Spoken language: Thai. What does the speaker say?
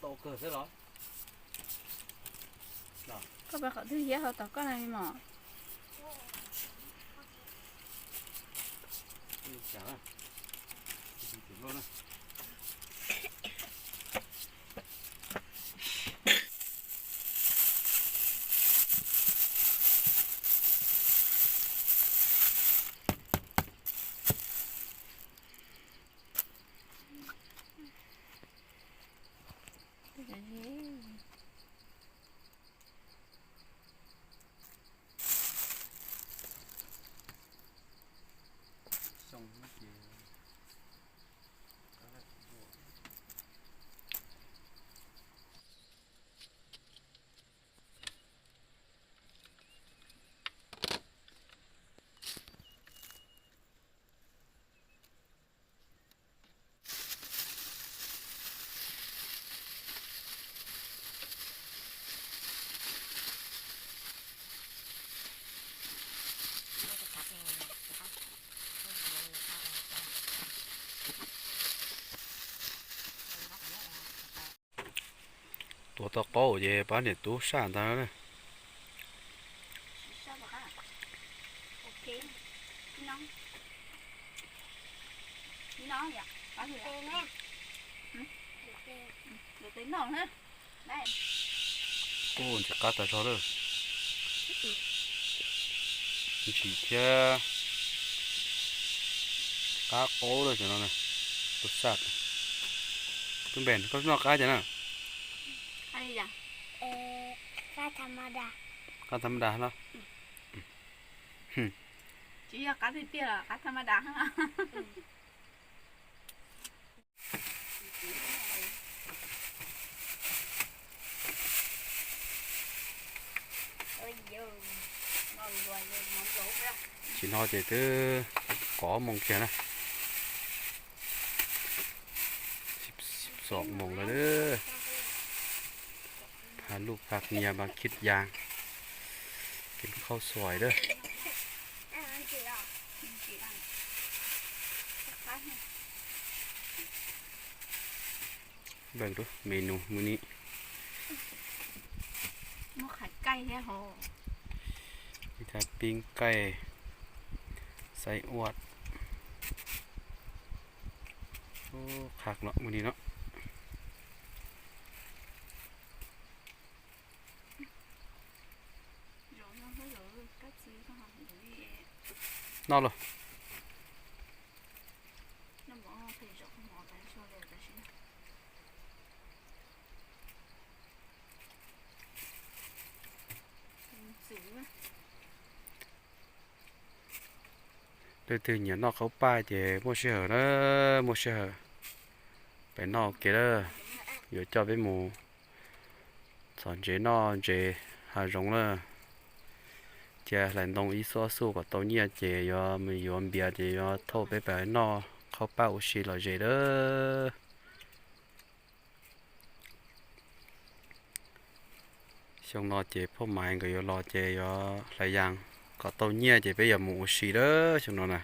โตเกิดใช่หรอ có bà khỏi thứ gì họ tao có này mà อืมจ๋าถึงโลนะ ส่งเมื่อกี้ก็ได้บวก ตัวตะโก้เย่ป้าเนี่ยตู้สั่นตาเนี่ย sao bà ok nóng nóng vậy có gì vậy để tính nóng ha đây โอ้จะกัดแต่ชอเลยมันฉีดแค่กาโก้เลยจ้ะเนาะเนี่ยตัวสัตว์เป็นแบนก็นอกกาจ้ะนะ hay gì vậy เอ่อก็ธรรมดากาธรรมดาเนาะ chỉ là cá thịt kia là cá tham đá ha โอ้ยโย ngon rồi rồi món lẩu ra chỉ nói chỉ từ có mong kia này sọt mong là đứa พาลูกพาเมียมาคิดยาง กินข้าวสวยเด้ออ่ามันจืดอะ chỉ ăn cá này เบิ่งดูเมนูมื้อนี้ nó khải cay thế hồ มีแต่ปิ้งไก่ใส่อวดโอ้คักเนาะมื้อนี้เนาะ rồi nó mới rồi cái gì nó không được นอกเลย nó bỏ thì rồi không bỏ lại cho đều tại sao xỉu á เดี๋ยวตื่นอย่านอกเขาป้ายเจ๊โม เจหลังตรงอีซัวสู้กับตรงเนี้ยเจยอมียอมเบียเจยอโทษไปไปนอเข้าเป้าชีหล่อเจเด้อชงรอเจพ่อใหม่ก็ยอรอเจยอหลายอย่างก็ตัวเนี้ยเจไปอย่าหมูชีเด้อชงรอน่ะ